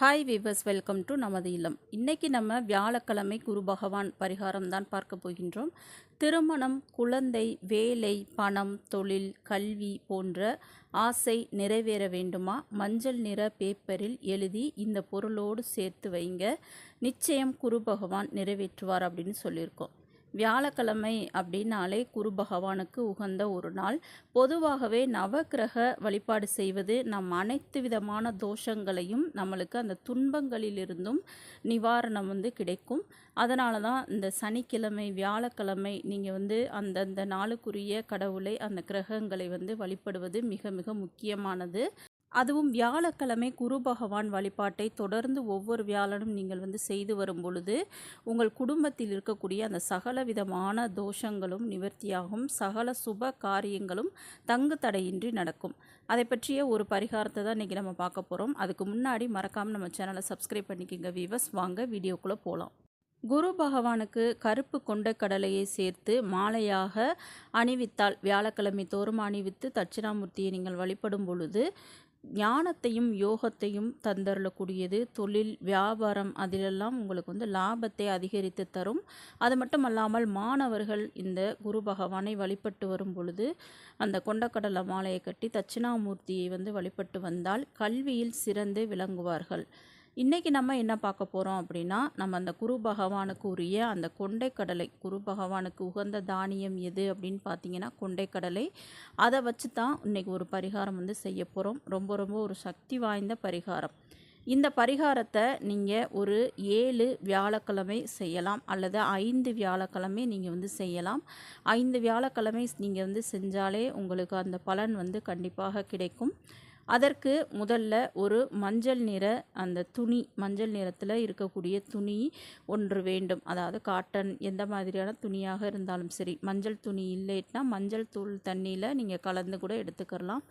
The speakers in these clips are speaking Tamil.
ஹாய் வீவர்ஸ் வெல்கம் டு நமது இல்லம். இன்றைக்கி நம்ம வியாழக்கிழமை குரு பகவான் பரிகாரம் தான் பார்க்க போகின்றோம். திருமணம் குழந்தை வேலை பணம் தொழில் கல்வி போன்ற ஆசை நிறைவேற வேண்டுமா? மஞ்சள் நிற பேப்பரில் எழுதி இந்த பொருளோடு சேர்த்து வைங்க. நிச்சயம் குரு பகவான் நிறைவேற்றுவார் அப்படின்னு சொல்லியிருக்கோம். வியாழக்கிழமை அப்படின்னாலே குரு பகவானுக்கு உகந்த ஒரு நாள். பொதுவாகவே நவக்கிரக வழிபாடு செய்வது நம் அனைத்து விதமான தோஷங்களையும் நம்மளுக்கு அந்த துன்பங்களிலிருந்தும் நிவாரணம் வந்து கிடைக்கும். அதனால தான் இந்த சனிக்கிழமை வியாழக்கிழமை நீங்கள் வந்து அந்தந்த நாளுக்குரிய கடவுளை அந்த கிரகங்களை வந்து வழிபடுவது மிக மிக முக்கியமானது. அதுவும் வியாழக்கிழமை குரு பகவான் வழிபாட்டை தொடர்ந்து ஒவ்வொரு வியாழனும் நீங்கள் வந்து செய்து வரும் பொழுது உங்கள் குடும்பத்தில் இருக்கக்கூடிய அந்த சகல விதமான தோஷங்களும் நிவர்த்தியாகும். சகல சுப காரியங்களும் தங்கு தடையின்றி நடக்கும். அதை பற்றிய ஒரு பரிகாரத்தை தான் இன்றைக்கி நம்ம பார்க்க போகிறோம் அதுக்கு முன்னாடி மறக்காமல் நம்ம சேனலை சப்ஸ்கிரைப் பண்ணிக்கோங்க வீவர்ஸ் வாங்க வீடியோக்குள்ளே போகலாம் குரு பகவானுக்கு கருப்பு கொண்ட கடலையை சேர்த்து மாலையாக அணிவித்தால் வியாழக்கிழமை தோறும் அணிவித்து தட்சிணாமூர்த்தியை நீங்கள் வழிபடும் பொழுது ஞானத்தையும் யோகத்தையும் தந்தரலக்கூடியது. தொழில் வியாபாரம் அதிலெல்லாம் உங்களுக்கு வந்து லாபத்தை அதிகரித்து தரும். அது மட்டும் அல்லாமல் மாணவர்கள் இந்த குரு பகவானை வழிபட்டு வரும் பொழுது அந்த கொண்டக்கடலை மாலையை கட்டி தட்சிணாமூர்த்தியை வந்து வழிபட்டு வந்தால் கல்வியில் சிறந்து விளங்குவார்கள். இன்றைக்கி நம்ம என்ன பார்க்க போகிறோம் அப்படின்னா நம்ம அந்த குரு பகவானுக்கு உரிய அந்த கொண்டைக்கடலை குரு பகவானுக்கு உகந்த தானியம் எது அப்படின்னு பார்த்தீங்கன்னா கொண்டைக்கடலை அதை வச்சு தான் இன்றைக்கி ஒரு பரிகாரம் வந்து செய்ய போகிறோம் ரொம்ப ரொம்ப ஒரு சக்தி வாய்ந்த பரிகாரம். இந்த பரிகாரத்தை நீங்கள் ஒரு ஏழு வியாழக்கிழமை செய்யலாம் அல்லது ஐந்து வியாழக்கிழமை நீங்கள் வந்து செய்யலாம். ஐந்து வியாழக்கிழமை நீங்கள் வந்து செஞ்சாலே உங்களுக்கு அந்த பலன் வந்து கண்டிப்பாக கிடைக்கும். அதற்கு முதல்ல ஒரு மஞ்சள் நிற அந்த துணி மஞ்சள் நிறத்தில் இருக்கக்கூடிய துணி ஒன்று வேண்டும். அதாவது காட்டன் எந்த மாதிரியான துணியாக இருந்தாலும் சரி. மஞ்சள் துணி இல்லைன்னா மஞ்சள் தூள் தண்ணியில் நீங்கள் கலந்து கூட எடுத்துக்கலாம்.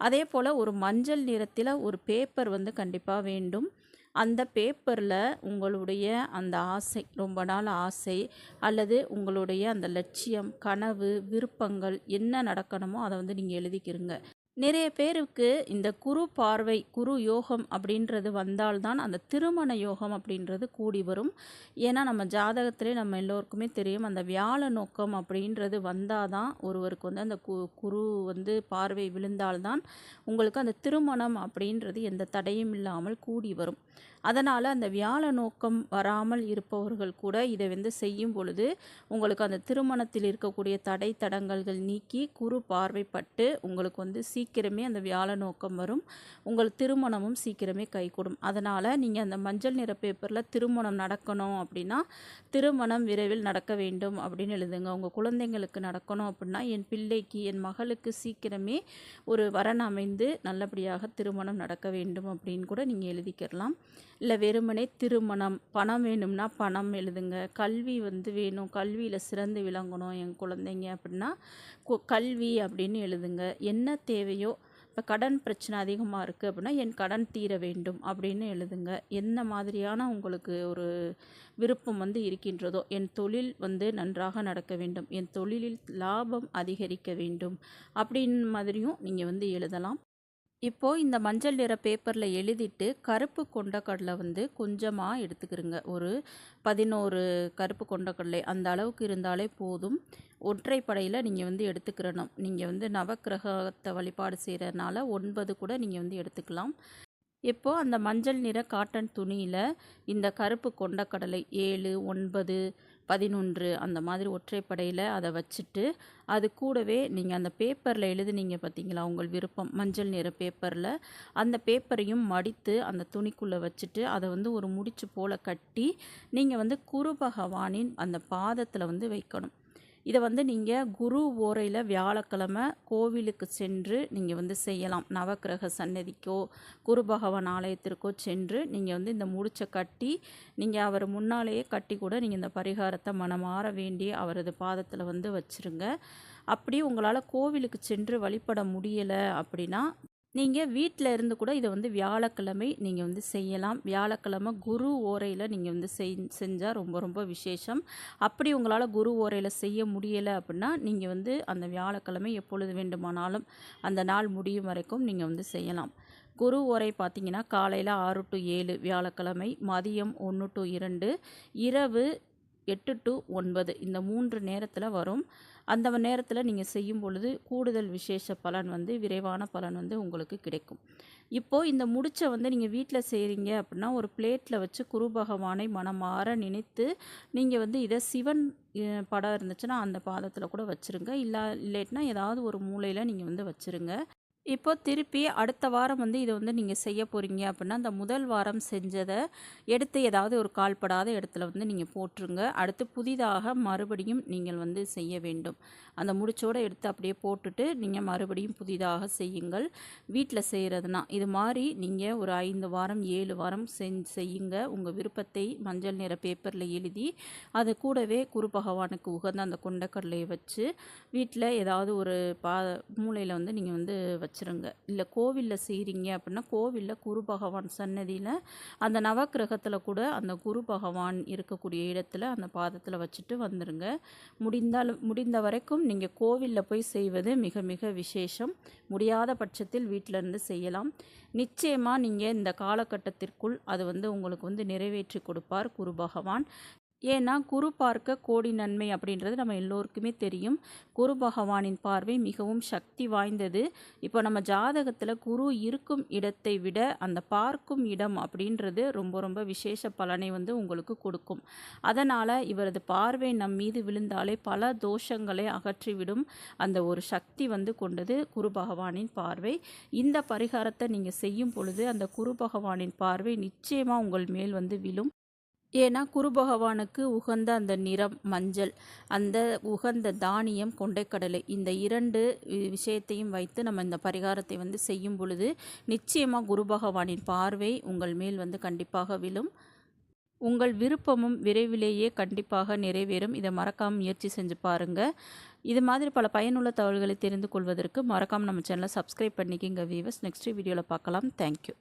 அதே போல் ஒரு மஞ்சள் நிறத்தில் ஒரு பேப்பர் வந்து கண்டிப்பாக வேண்டும். அந்த பேப்பரில் உங்களுடைய அந்த ஆசை ரொம்ப நாள் ஆசை அல்லது உங்களுடைய அந்த லட்சியம் கனவு விருப்பங்கள் என்ன நடக்கணுமோ அதை வந்து நீங்கள் எழுதிக்கிறங்க நிறைய பேருக்கு இந்த குரு பார்வை குரு யோகம் அப்படின்றது வந்தால்தான் அந்த திருமண யோகம் அப்படின்றது கூடி வரும். ஏன்னா நம்ம ஜாதகத்திலே நம்ம எல்லோருக்குமே தெரியும் அந்த வியாழ நோக்கம் அப்படின்றது வந்தால் தான் ஒருவருக்கு வந்து அந்த கு குரு வந்து பார்வை விழுந்தால்தான் உங்களுக்கு அந்த திருமணம் அப்படின்றது எந்த தடையும் இல்லாமல் கூடி வரும். அதனால் அந்த வியாழ நோக்கம் வராமல் இருப்பவர்கள் கூட இதை வந்து செய்யும் பொழுது உங்களுக்கு அந்த திருமணத்தில் இருக்கக்கூடிய தடை தடங்கல்கள் நீக்கி குரு பார்வைப்பட்டு உங்களுக்கு வந்து சீக்கிரம் சீக்கிரமே அந்த வியாழ நோக்கம் வரும். உங்கள் திருமணமும் சீக்கிரமே கைகூடும். அதனால் நீங்கள் அந்த மஞ்சள் நிற பேப்பரில் திருமணம் நடக்கணும் அப்படின்னா திருமணம் விரைவில் நடக்க வேண்டும் அப்படின்னு எழுதுங்க. உங்கள் குழந்தைங்களுக்கு நடக்கணும் அப்படின்னா என் பிள்ளைக்கு என் மகளுக்கு சீக்கிரமே ஒரு வரன் அமைந்து நல்லபடியாக திருமணம் நடக்க வேண்டும் அப்படின்னு கூட நீங்கள் எழுதிக்கிறலாம் இல்லை வெறுமனே திருமணம் பணம் வேணும்னா பணம் எழுதுங்க. கல்வி வந்து வேணும். கல்வியில் சிறந்து விளங்கணும் என் குழந்தைங்க அப்படின்னா கல்வி அப்படின்னு எழுதுங்க. என்ன தேவை தேவையோ இப்போ கடன் பிரச்சனை அதிகமாக இருக்குது அப்படின்னா என் கடன் தீர வேண்டும் அப்படின்னு எழுதுங்க. என்ன மாதிரியான உங்களுக்கு ஒரு விருப்பம் வந்து இருக்கின்றதோ என் தொழில் வந்து நன்றாக நடக்க வேண்டும். என் தொழிலில் லாபம் அதிகரிக்க வேண்டும். அப்படின் மாதிரியும் நீங்கள் வந்து எழுதலாம். இப்போது இந்த மஞ்சள் நிற பேப்பரில் எழுதிட்டு கருப்பு கொண்டக்கடலை வந்து கொஞ்சமாக எடுத்துக்கிறங்க ஒரு பதினோரு கருப்பு கொண்டக்கடலை அந்த அளவுக்கு இருந்தாலே போதும். ஒற்றைப்படையில் நீங்கள் வந்து எடுத்துக்கிறணும் நீங்கள் வந்து நவக்கிரகத்தை வழிபாடு செய்கிறதுனால ஒன்பது கூட நீங்கள் வந்து எடுத்துக்கலாம். இப்போது அந்த மஞ்சள் நிற காட்டன் துணியில் இந்த கருப்பு கொண்டக்கடலை ஏழு ஒன்பது பதினொன்று அந்த மாதிரி ஒற்றைப்படையில் அதை வச்சுட்டு அது கூடவே நீங்கள் அந்த பேப்பரில் எழுதுனீங்க பார்த்தீங்களா உங்கள் விருப்பம் மஞ்சள் நிற பேப்பரில் அந்த பேப்பரையும் மடித்து அந்த துணிக்குள்ளே வச்சுட்டு அதை வந்து ஒரு முடிச்சு போல் கட்டி நீங்கள் வந்து குரு பகவானின் அந்த பாதத்தில் வந்து வைக்கணும். இதை வந்து நீங்கள் குரு ஓரையில் வியாழக்கிழமை கோவிலுக்கு சென்று நீங்கள் வந்து செய்யலாம். நவக்கிரக சன்னதிக்கோ குரு பகவான் ஆலயத்திற்கோ சென்று நீங்கள் வந்து இந்த முடிச்சை கட்டி நீங்கள் அவர் முன்னாலேயே கட்டி கூட நீங்கள் இந்த பரிகாரத்தை மனமாற வேண்டி அவரது பாதத்தில் வந்து வச்சுருங்க. அப்படி உங்களால் கோவிலுக்கு சென்று வழிபட முடியலை அப்படின்னா நீங்கள் வீட்டில் இருந்து கூட இதை வந்து வியாழக்கிழமை நீங்கள் வந்து செய்யலாம். வியாழக்கிழமை குரு ஓரையில் நீங்கள் வந்து செய் செஞ்சால் ரொம்ப ரொம்ப விசேஷம். அப்படி உங்களால் குரு ஓரையில் செய்ய முடியலை அப்படின்னா நீங்கள் வந்து அந்த வியாழக்கிழமை எப்பொழுது வேண்டுமானாலும் அந்த நாள் முடியும் வரைக்கும் நீங்கள் வந்து செய்யலாம். குரு ஓரை பார்த்திங்கன்னா காலையில் ஆறு டு ஏழு வியாழக்கிழமை மதியம் ஒன்று டு இரண்டு இரவு எட்டு டு ஒன்பது. இந்த மூன்று நேரத்தில் வரும். அந்த நேரத்தில் நீங்கள் செய்யும் பொழுது கூடுதல் விசேஷ பலன் வந்து விரைவான பலன் வந்து உங்களுக்கு கிடைக்கும். இப்போது இந்த முடிச்சை வந்து நீங்கள் வீட்டில் செய்கிறீங்க அப்படின்னா ஒரு பிளேட்டில் வச்சு குரு பகவானை மனமாற நினைத்து நீங்கள் வந்து இதை சிவன் படம் இருந்துச்சுன்னா அந்த பாதத்தில் கூட வச்சுருங்க. இல்லை இல்லைன்னா ஏதாவது ஒரு மூலையில் நீங்கள் வந்து வச்சுருங்க. இப்போ திருப்பி அடுத்த வாரம் வந்து இதை வந்து நீங்கள் செய்ய போகிறீங்க அப்படின்னா அந்த முதல் வாரம் செஞ்சதை எடுத்து ஏதாவது ஒரு கால்படாத இடத்துல வந்து நீங்கள் போட்டுருங்க. அடுத்து புதிதாக மறுபடியும் நீங்கள் வந்து செய்ய வேண்டும். அந்த முடிச்சோடு எடுத்து அப்படியே போட்டுட்டு நீங்கள் மறுபடியும் புதிதாக செய்யுங்கள். வீட்டில் செய்கிறதுனா இது மாதிரி நீங்கள் ஒரு ஐந்து வாரம் ஏழு வாரம் செய்யுங்க. உங்கள் விருப்பத்தை மஞ்சள் நிற பேப்பரில் எழுதி அது கூடவே குரு பகவானுக்கு உகந்த அந்த கொண்டக்கடலையை வச்சு வீட்டில் ஏதாவது ஒரு பா மூலையில் வந்து நீங்கள் வந்து வச்சு வச்சுருங்க இல்லை கோவிலில் செய்கிறீங்க அப்படின்னா கோவிலில் குரு பகவான் சன்னதியில் அந்த நவக்கிரகத்தில் கூட அந்த குரு பகவான் இருக்கக்கூடிய இடத்துல அந்த பாதத்தில் வச்சுட்டு வந்துடுங்க முடிந்தால் முடிந்த வரைக்கும் நீங்கள் கோவிலில் போய் செய்வது மிக மிக விசேஷம். முடியாத பட்சத்தில் வீட்டிலேருந்து செய்யலாம். நிச்சயமாக நீங்கள் இந்த காலகட்டத்திற்குள் அது வந்து உங்களுக்கு வந்து நிறைவேற்றி கொடுப்பார் குரு பகவான். ஏன்னா குரு பார்க்க கோடி நன்மை அப்படின்றது நம்ம எல்லோருக்குமே தெரியும். குரு பகவானின் பார்வை மிகவும் சக்தி வாய்ந்தது. இப்போ நம்ம ஜாதகத்தில் குரு இருக்கும் இடத்தை விட அந்த பார்க்கும் இடம் அப்படின்றது ரொம்ப ரொம்ப விசேஷ பலனை வந்து உங்களுக்கு கொடுக்கும். அதனால் இவரது பார்வை நம் மீது விழுந்தாலே பல தோஷங்களை அகற்றிவிடும் அந்த ஒரு சக்தி வந்து கொண்டது குரு பகவானின் பார்வை. இந்த பரிகாரத்தை நீங்கள் செய்யும் பொழுது அந்த குரு பகவானின் பார்வை நிச்சயமாக உங்கள் மேல் வந்து விழும். ஏன்னா குரு பகவானுக்கு உகந்த அந்த நிறம் மஞ்சள் அந்த உகந்த தானியம் கொண்டைக்கடலை இந்த இரண்டு வி- விஷயத்தையும் வைத்து நம்ம இந்த பரிகாரத்தை வந்து செய்யும் பொழுது நிச்சயமாக குரு பகவானின் பார்வை உங்கள் மேல் வந்து கண்டிப்பாக விழும். உங்கள் விருப்பமும் விரைவிலேயே கண்டிப்பாக நிறைவேறும். இதை மறக்காமல் முயற்சி செஞ்சு பாருங்கள் இது மாதிரி பல பயனுள்ள தகவல்களை தெரிந்து கொள்வதற்கு மறக்காமல் நம்ம சேனலை சப்ஸ்கிரைப் பண்ணிக்கிங்க வீவர்ஸ் நெக்ஸ்ட் வீடியோவில் பார்க்கலாம். தேங்க்யூ